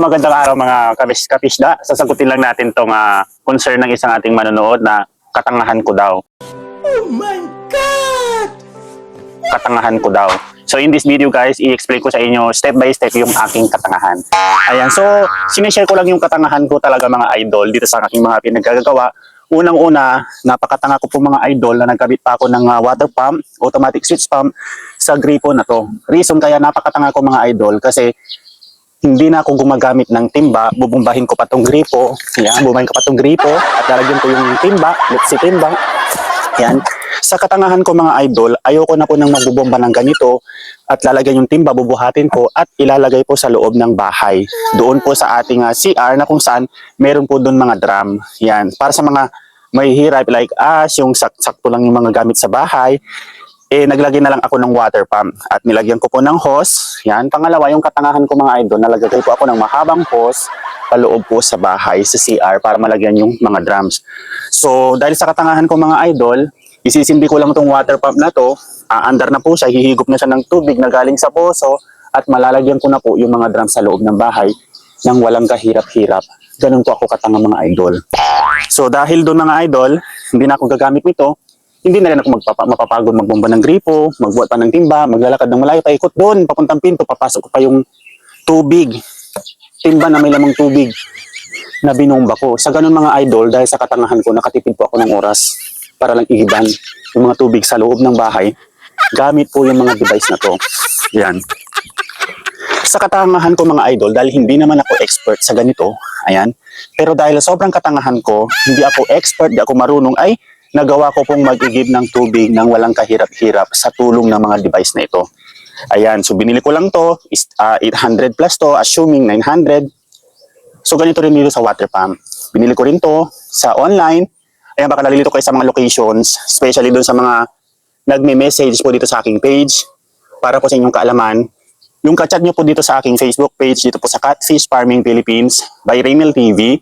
Magandang araw mga kabis kapisda. Sasagutin lang natin tong ah, concern ng isang ating manonood na katangahan ko daw. Oh my God! Katangahan ko daw. So in this video guys, i-explain ko sa inyo step by step yung aking katangahan. Ayan, so sinishare ko lang yung katangahan ko talaga mga idol dito sa aking mga pinaggagawa. Unang-una, napakatanga ko po mga idol na nagkabit pa ako ng ah, water pump, automatic switch pump sa gripo na to. Reason kaya napakatanga ko mga idol kasi hindi na ako gumagamit ng timba, bubumbahin ko pa tong gripo, yan, bubumbahin ko pa tong gripo, at lalagyan ko yung timba, let's see timba, yan. Sa katangahan ko mga idol, ayoko na po nang magbubomba ng ganito, at lalagyan yung timba, bubuhatin ko, at ilalagay po sa loob ng bahay. Doon po sa ating ah, CR na kung saan, meron po doon mga drum, yan. Para sa mga may hirap like us, yung sak sakto lang yung mga gamit sa bahay, eh naglagay na lang ako ng water pump at nilagyan ko po ng hose. Yan. Pangalawa, yung katangahan ko mga idol, nalagay po ako ng mahabang hose paloob po sa bahay, sa CR, para malagyan yung mga drums. So, dahil sa katangahan ko mga idol, isisindi ko lang tong water pump na to, aandar na po siya, hihigop na siya ng tubig na galing sa poso, at malalagyan ko na po yung mga drums sa loob ng bahay nang walang kahirap-hirap. Ganun po ako katanga mga idol. So, dahil doon mga idol, hindi na ako gagamit nito, hindi na rin ako magpapa, mapapagod magbomba ng gripo, magbuhat pa ng timba, maglalakad ng malayo, paikot doon, papuntang pinto, papasok ko pa yung tubig. Timba na may lamang tubig na binomba ko. Sa ganun mga idol, dahil sa katangahan ko, nakatipid po ako ng oras para lang ihiban yung mga tubig sa loob ng bahay. Gamit po yung mga device na to. Yan. Sa katangahan ko mga idol, dahil hindi naman ako expert sa ganito, ayan, pero dahil sobrang katangahan ko, hindi ako expert, hindi ako marunong, ay nagawa ko pong mag-igib ng tubig ng walang kahirap-hirap sa tulong ng mga device na ito. Ayan, so binili ko lang to, is, ah, 800 plus to, assuming 900. So ganito rin dito sa water pump. Binili ko rin to sa online. Ayan, baka nalilito kayo sa mga locations, especially doon sa mga nagme-message po dito sa aking page para po sa inyong kaalaman. Yung kachat nyo po dito sa aking Facebook page, dito po sa Catfish Farming Philippines by Raymel TV,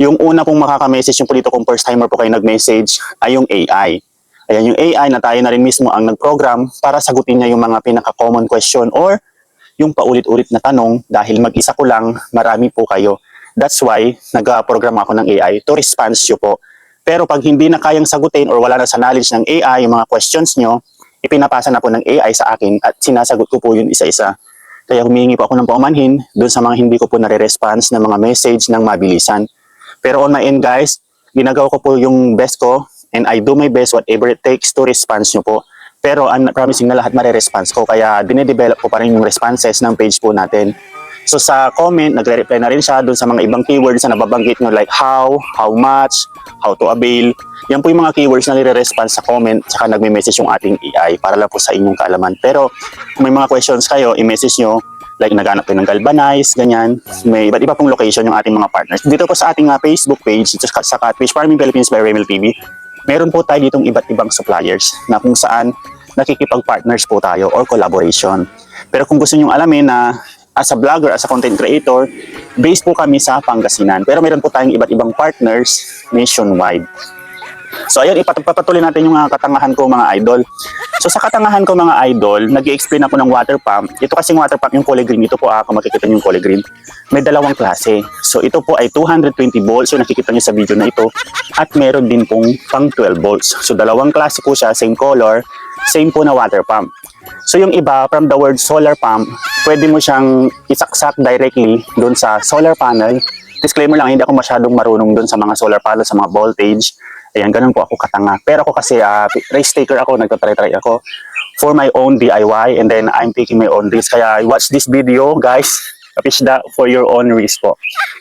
yung una pong makaka-message yung po kung first timer po kayo nag-message ay yung AI. Ayan yung AI na tayo na rin mismo ang nag-program para sagutin niya yung mga pinaka-common question or yung paulit-ulit na tanong dahil mag-isa ko lang, marami po kayo. That's why nag-program ako ng AI to respond nyo po. Pero pag hindi na kayang sagutin or wala na sa knowledge ng AI yung mga questions nyo, ipinapasa na po ng AI sa akin at sinasagot ko po yun isa-isa. Kaya humingi po ako ng paumanhin doon sa mga hindi ko po nare-response ng mga message ng mabilisan. Pero on my end guys, ginagawa ko po yung best ko and I do my best whatever it takes to response nyo po. Pero I'm promising na lahat mare-response ko kaya dinedevelop ko pa rin yung responses ng page po natin. So sa comment, nagre-reply na rin siya doon sa mga ibang keywords na nababanggit nyo like how, how much, how to avail. Yan po yung mga keywords na nire-response sa comment saka nagme-message yung ating AI para lang po sa inyong kaalaman. Pero kung may mga questions kayo, i-message nyo like naghanap kayo ng galvanize, ganyan. May iba't iba pong location yung ating mga partners. Dito po sa ating uh, Facebook page, sa, sa Catfish Farming Philippines by Remel TV, meron po tayo ditong iba't ibang suppliers na kung saan nakikipag-partners po tayo or collaboration. Pero kung gusto nyo alamin na as a vlogger, as a content creator, based po kami sa Pangasinan. Pero meron po tayong iba't ibang partners nationwide. So ayun, ipapatuloy natin yung mga katangahan ko mga idol. So sa katangahan ko mga idol, nag explain ako ng water pump. Ito kasing water pump yung kulay green. Ito po ah, kung makikita niyo yung kulay green. May dalawang klase. So ito po ay 220 volts. So nakikita niyo sa video na ito. At meron din pong pang 12 volts. So dalawang klase po siya, same color, same po na water pump. So yung iba, from the word solar pump, pwede mo siyang isaksak directly doon sa solar panel. Disclaimer lang, hindi ako masyadong marunong doon sa mga solar panel, sa mga voltage. Ayan, ganun po ako katanga. Pero ako kasi uh, race taker ako, nagtatry-try ako for my own DIY and then I'm taking my own risk. Kaya watch this video, guys. Kapisda for your own risk po.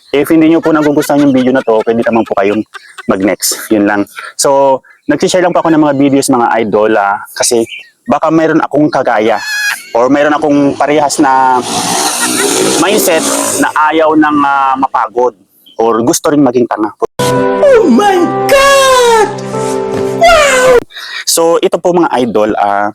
If hindi nyo po nagugustuhan yung video na to, pwede naman po kayong mag-next. Yun lang. So, nag-share lang po ako ng mga videos mga idol ah, kasi baka mayroon akong kagaya or mayroon akong parehas na mindset na ayaw ng ah, mapagod or gusto rin maging tanga. Oh my God! So, ito po mga idol, ah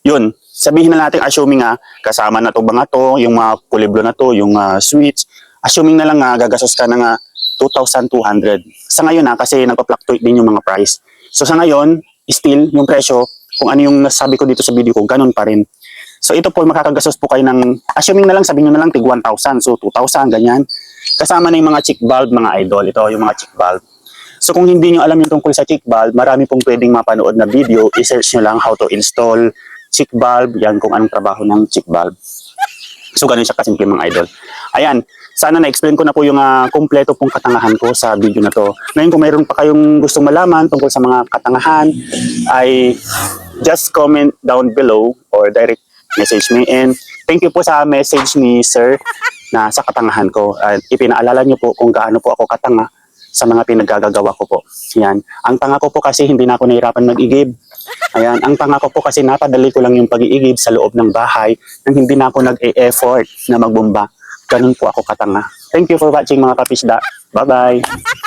yun, sabihin na natin, assuming nga, kasama na to nga to, yung mga kuliblo na to, yung ah, switch, assuming na lang nga, gagasos ka na nga 2,200. Sa ngayon na, kasi nagpa-fluctuate din yung mga price. So, sa ngayon, still, yung presyo, kung ano yung nasabi ko dito sa video ko, ganun pa rin. So, ito po, makakagastos po kayo ng, assuming na lang, sabihin nyo na lang, tig 1,000. So 2,000, ganyan. Kasama na yung mga chick bulb, mga idol. Ito, yung mga chick bulb. So kung hindi nyo alam yung tungkol sa chick bulb, marami pong pwedeng mapanood na video. I-search nyo lang how to install chick bulb. Yan kung anong trabaho ng chick bulb. So ganun siya kasimple mga idol. Ayan, sana na-explain ko na po yung ah, kumpleto pong katangahan ko sa video na to. Ngayon kung mayroon pa kayong gustong malaman tungkol sa mga katangahan, ay just comment down below or direct message me. And thank you po sa message ni Sir na sa katangahan ko. At ipinaalala niyo po kung gaano po ako katanga sa mga pinaggagawa ko po. Yan. Ang tanga ko po kasi hindi na ako nahirapan mag-igib. Ayan, ang tanga ko po kasi napadali ko lang yung pag-iigib sa loob ng bahay nang hindi na ako nag-e-effort na magbumba. Ganun po ako katanga. Thank you for watching mga kapisda. Bye-bye!